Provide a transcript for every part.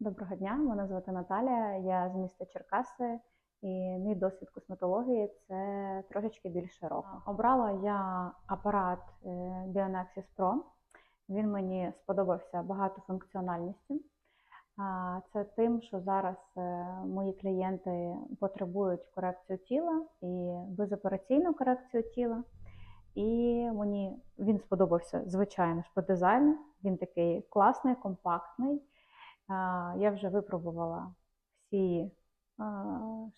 Доброго дня, мене звати Наталія, я з міста Черкаси, і мій досвід косметології це трошечки більше року. Обрала я апарат е, Bionexis Pro. Він мені сподобався багатофункціональністю. А, Це тим, що зараз е, мої клієнти потребують корекцію тіла і безопераційну корекцію тіла. І мені він сподобався, звичайно ж, по дизайну. Він такий класний, компактний. Я вже випробувала всі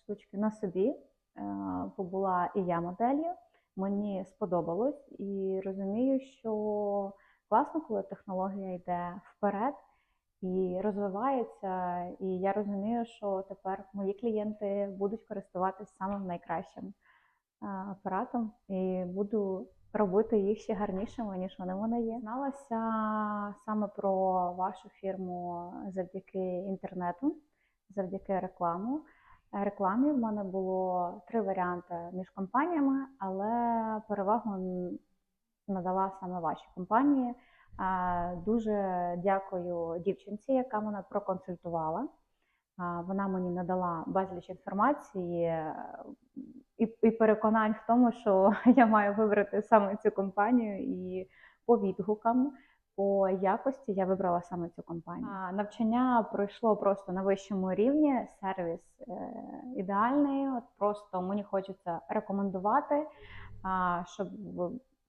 штучки на собі. Побула і я моделлю. Мені сподобалось і розумію, що класно, коли технологія йде вперед і розвивається. І я розумію, що тепер мої клієнти будуть користуватись самим найкращим апаратом і буду робити їх ще гарнішими, ніж вони в є. Зналася саме про вашу фірму завдяки інтернету, завдяки рекламу. Е, Рекламі в мене було три варіанти між компаніями, але перевагу надала саме вашій компанії. Е, Дуже дякую дівчинці, яка мене проконсультувала. Вона мені надала безліч інформації е, переконань в тому, що я маю вибрати саме цю компанію, і по відгукам, по якості я вибрала саме цю компанію. Навчання пройшло просто на вищому рівні, сервіс е, ідеальний. От просто мені хочеться рекомендувати, щоб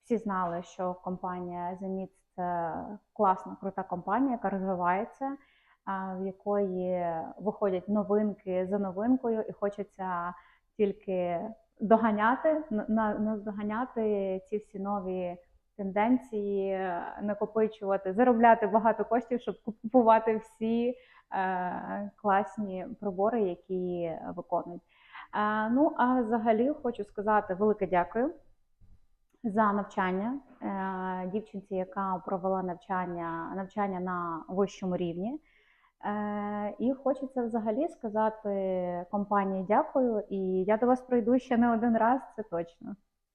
всі знали, що компанія Zenit – це класна, крута компанія, яка розвивається в якої виходять новинки за новинкою, і хочеться тільки доганяти, на- на- наздоганяти ці всі нові тенденції, е, накопичувати, заробляти багато коштів, щоб купувати всі е, класні прибори, які виконують. Е, ну а взагалі хочу сказати велике дякую за навчання е, дівчинці, яка провела навчання, навчання на вищому рівні. Е, І хочеться взагалі сказати компанії дякую. І я до вас прийду ще не один раз, це точно.